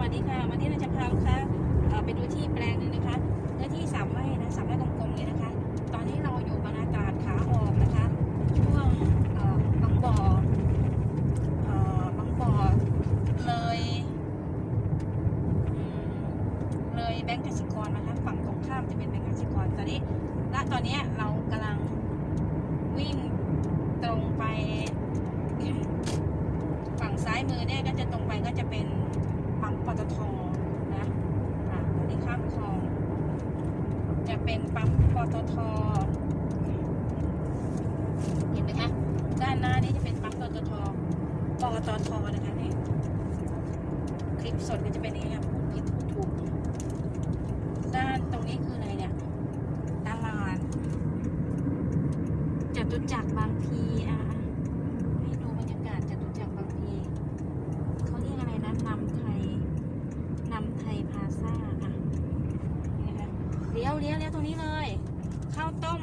วัสดีค่ะ วันนี้เราจะพาลูกค้าเไปดูที่แปลงหนึ่งนะคะเนื้อที่สามไร่นะสามไร่กลมๆเลยนะคะ ตอนนี้เราอยู่บรรยากาศขาออกนะคะช่วงบางบ่อเอ่อบางบ่อเลยเลยแบงก์กสิกรนะคะ ฝั่งตรงข้ามจะเป็นแบงก์กสิกรตอนนี้ณตอนนี้เรากำลังวิ่งตรงไป ฝั่งซ้ายมือเนี่ยก็จะตรงไปก็จะเป็นปั๊มปตทนะอะตอนนี้ข้ามคลอง จะเป็นปั๊มปตท เห็นไหมคะ ด้านหน้านี่จะเป็นปั๊มปตท ปตทนะคะนี่คลิปสดก็จะเป็นอย่างนี้พูดผิดพูดถูกด้านตรงนี้คืออะไรเนี่ยตลาดจตุจักรบางพีอะให้ดูบรรยากาศจตุจักรบางพีเขาเรียกอะไรนะนำไทยนำไทยพาซ่าอะนี่นะคะเลี้ยวเลี้ยวเลี้ยวตรงนี้เลยข้าวต้ม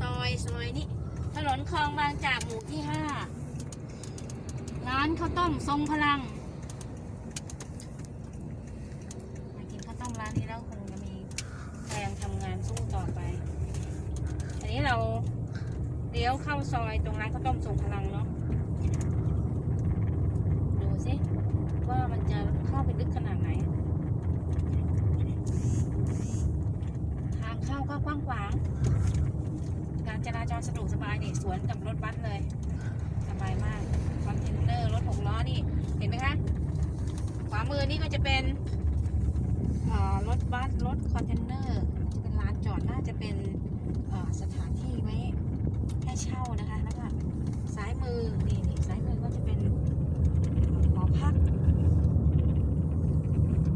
ซอยซอยนี่ถนนคลองบางจากหมู่ที่ห้า ร้านข้าวต้มทรงพลัง มากินข้าวต้มร้านนี้แล้วคงจะมีแรงทำงานสู้ต่อไป อันนี้เราเลี้ยวเข้าซอยตรงร้านข้าวต้มทรงพลังเนาะ ดูสิว่ามันจะเข้าไปลึกขนาดไหน ทางเข้าก็กว้างขวาง การจราจรสะดวกสบายนี่สวนกับรถบัสเลย บายมากคอนเทนเนอร์รถหกล้อนี่ เห็นไหมคะ ขวามือนี่ก็จะเป็นรถบัสรถคอนเทนเนอร์จะเป็นลานจอดน่าจะเป็นสถานที่ไว้ให้เช่านะคะแล้วก็ซ้ายมือนี่นี่ซ้ายมือพัก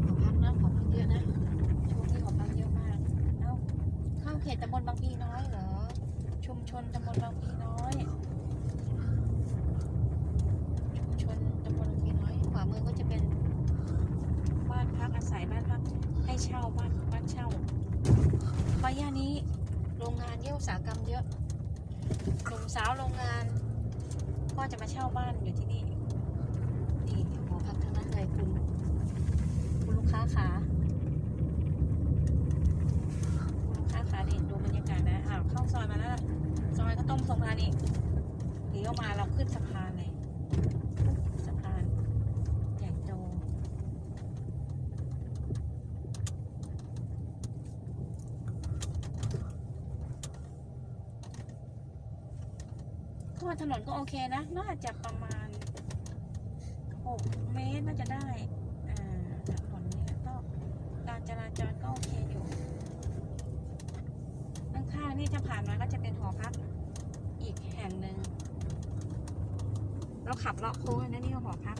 หอพักนะหอพักเยอะนะช่วงนี้หอพักเยอะมาก เอ้า เข้าเขตตำบลบางพลีน้อยเหรอ ชุมชนตำบลบางพลีน้อย ชุมชนตำบลบางพลีน้อย ขวามือก็จะเป็นบ้านพักอาศัยบ้านพัก ให้เช่าบ้านบ้านเช่าปย่านี้โรงงานเยี่ยอุตสาหกรรมเยอะหนุ่มสาวโรงงานก็จะมาเช่าบ้านอยู่ที่นี่นี่หอพักทั้งนั้นเลยคุณ คุณลูกค้าขาคุณลูกค้าขาเด่นดูบรรยากาศนะอ้าวเข้าซอยมาแล้วซอยก็ต้มทรงพานี่เลี้ยวมาเราขึ้นสะพานเลยสะพานใหญ่โตก็ ถนนก็โอเคนะ น่าจะประมาณหกเมตรน่าจะได้อ่าถนนนี้ก็การจราจรก็โอเคอยู่ ข้างๆนี่จะผ่านมาก็จะเป็นหอพักอีกแห่งหนึ่ง เราขับเลาะโค้งอันนะนี่ก็หอพัก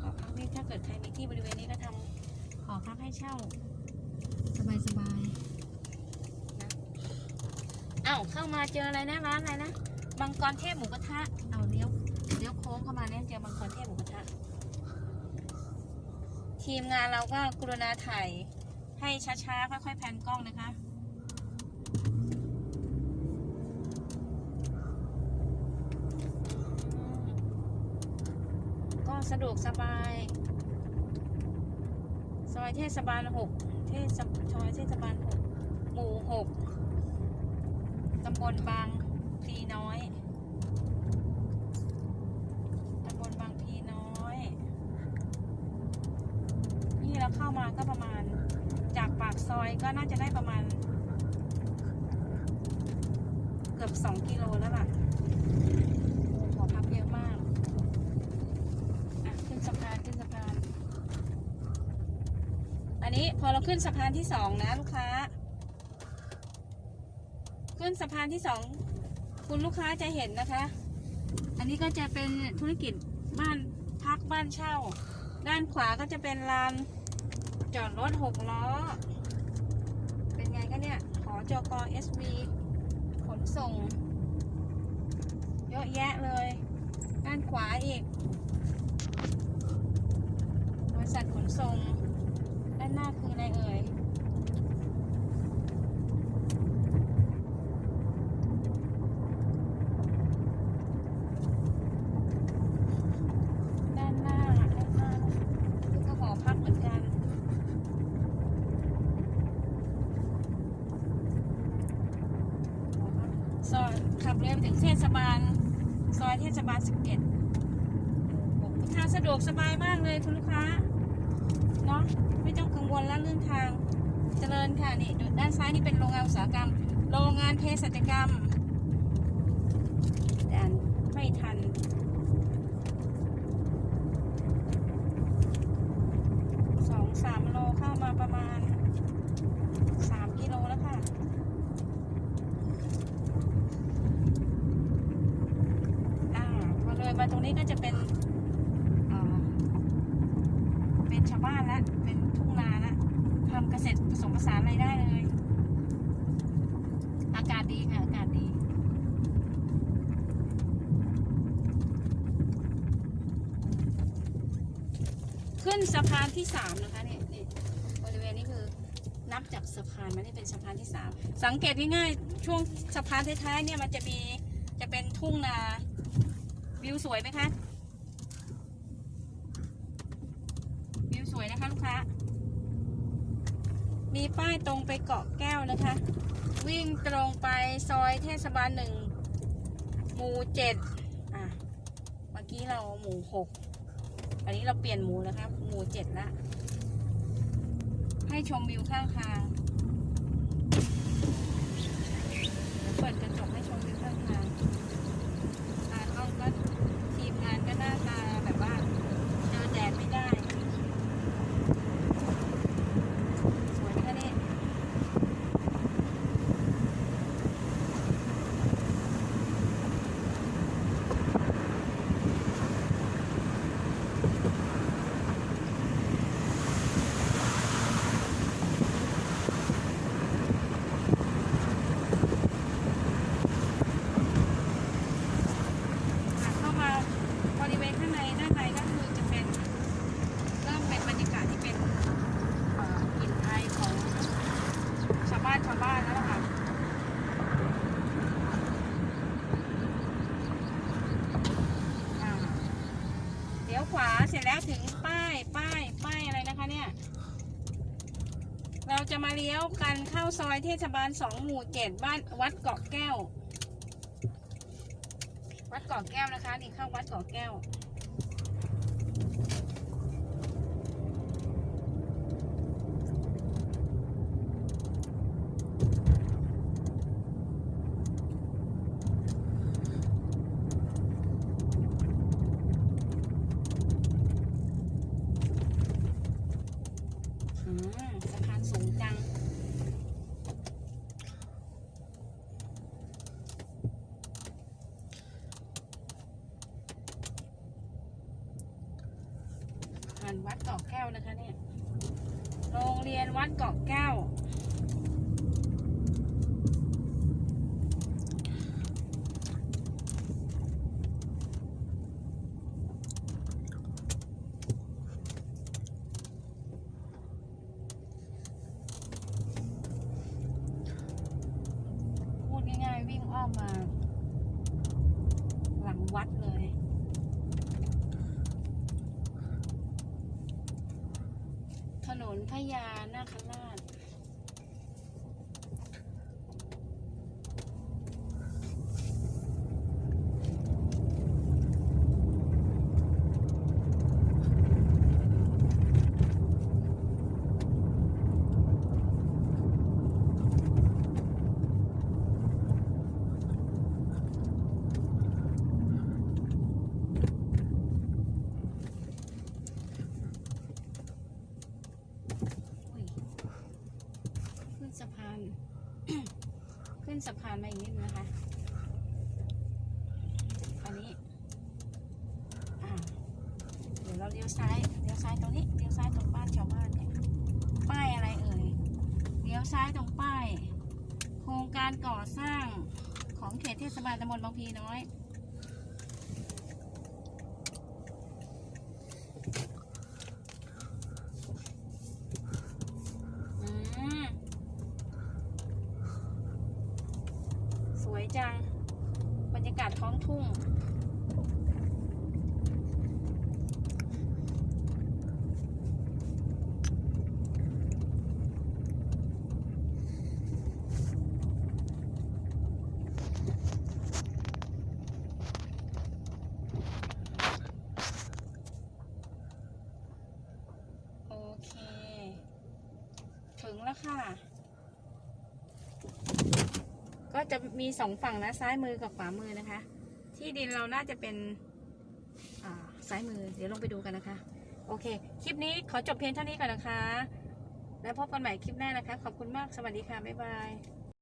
หอพักนี่ถ้าเกิดใครมีที่บริเวณนี้ก็ทำหอพักให้เช่า สบายๆนะ เอ้าเข้ามาเจออะไรนะร้านอะไรนะ มังกรเทพหมูกระทะ เอาเลี้ยวเลี้ยวโค้งเข้ามาเนี่ยเจอมังกรเทพหมูกระทะ ทีมงานเราก็กรุณาถ่ายให้ช้าๆ ค่อยๆ แพนกล้องนะคะก็สะดวกสบาย ซอยเทศบาลหกเทศซอยเทศบาลหกหมู่หกตำบลบางพลีน้อย ตำบลบางพลีน้อย นี่เราเข้ามา ก็ประมาณจากปากซอยก็น่าจะได้ประมาณ เกือบสองกิโลแล้วล่ะโอ้หอพักเยอะมากอะขึ้นสะพานขึ้นสะพาน อันนี้พอเราขึ้นสะพานที่สองนะลูกค้า ขึ้นสะพานที่สองคุณลูกค้าจะเห็นนะคะ อันนี้ก็จะเป็นธุรกิจบ้านพักบ้านเช่า ด้านขวาก็จะเป็นลาน จอดรถหกล้อ เป็นไงกันเนี่ยขอจกเอสบีขนส่ง เยอะแยะเลย ด้านขวาอีก บริษัทขนส่ง ด้านหน้าคืออะไรเอ่ยด้านหน้าด้านหน้า ศบาลซอยเทศบาล11ทางสะดวกสบายมากเลยคุณลูกค้าเนาะไม่ต้องกังวลแล้วเรื่องทางเจริญค่ะนี่ด้านซ้ายนี่เป็นโรงงานอุตสาหกรรม โรงงานเภสัชกรรมแต่ไม่ทันสองสามโลเข้ามาประมาณสามกิโลแล้วค่ะ อ่าพอเลย มาตรงนี้ก็จะเป็นเป็นชาวบ้านละเป็นทุ่งนาละทำเกษตรผสมผสานอะไรได้เลย อากาศดีค่ะ อากาศดีขึ้นสะพานที่สามนะคะเนี่ยนี่บริเวณนี้คือนับจากสะพานมานี่เป็นสะพานที่สามสังเกตง่ายๆช่วงสะพานท้ายๆเนี่ยมันจะมีจะเป็นทุ่งนา วิวสวยไหมคะ วิวสวยนะคะลูกค้า มีป้ายตรงไปเกาะแก้วนะคะ วิ่งตรงไปซอยเทศบาลหนึ่งหมู่เจ็ดอะ เมื่อกี้เราหมู่หกอันนี้เราเปลี่ยนหมู่แล้วครับหมู่เจ็ดละ ให้ชมวิวข้างทางเปิดกระจกให้ชมวิวข้างทางตากล้องก็ทีมงานก็หน้าตาแบบว่าเจอแดดไม่ได้ สวยไหมคะนี่ ค่ะเข้ามาบริเวณข้างในด้านในก็คือจะเป็นเริ่มเป็นบรรยากาศที่เป็นเอ่อกลิ่นไอายของชาวบ้านชาวบ้านแล้วล่ะค่ะอ่าเดี๋ยวขวาเสร็จแล้วถึงป้ายป้ายป้ายอะไรนะคะเนี่ย เลี้ยวกันเข้าซอยเทศบาลสองหมู่เจ็ดบ้านวัดเกาะแก้ว วัดเกาะแก้วนะคะนี่เข้าวัดเกาะแก้ว อืมสะพานสูงจัง ผ่าน วัดเกาะแก้วนะคะเนี่ย โรงเรียนวัดเกาะแก้ว พูดง่ายๆวิ่งอ้อมมา หลังวัดเลย ถนน พญานาคราช อุ้ยขึ้นสะพาน ขึ้นสะพานมาอีกนิดนะคะ อันนี้เดี๋ยวเราเลี้ยวซ้ายเลี้ยวซ้ายตรงนี้เลี้ยวซ้ายตรงบ้านชาวบ้านเนี่ยป้ายอะไรเอ่ยเลี้ยวซ้ายตรงป้าย โครงการก่อสร้างของเขตเทศบาลตำบลบางพีน้อย อืม สวยจัง บรรยากาศท้องทุ่ง งแล้วค่ะ ก็จะมีสองฝั่งนะซ้ายมือกับขวามือนะคะ ที่ดินเราน่าจะเป็นอ่าซ้ายมือ เดี๋ยวลงไปดูกันนะคะ โอเค คลิปนี้ขอจบเพียงเท่านี้ก่อนนะคะ แล้วพบกันใหม่คลิปหน้านะคะ ขอบคุณมาก สวัสดีค่ะ บ๊ายบาย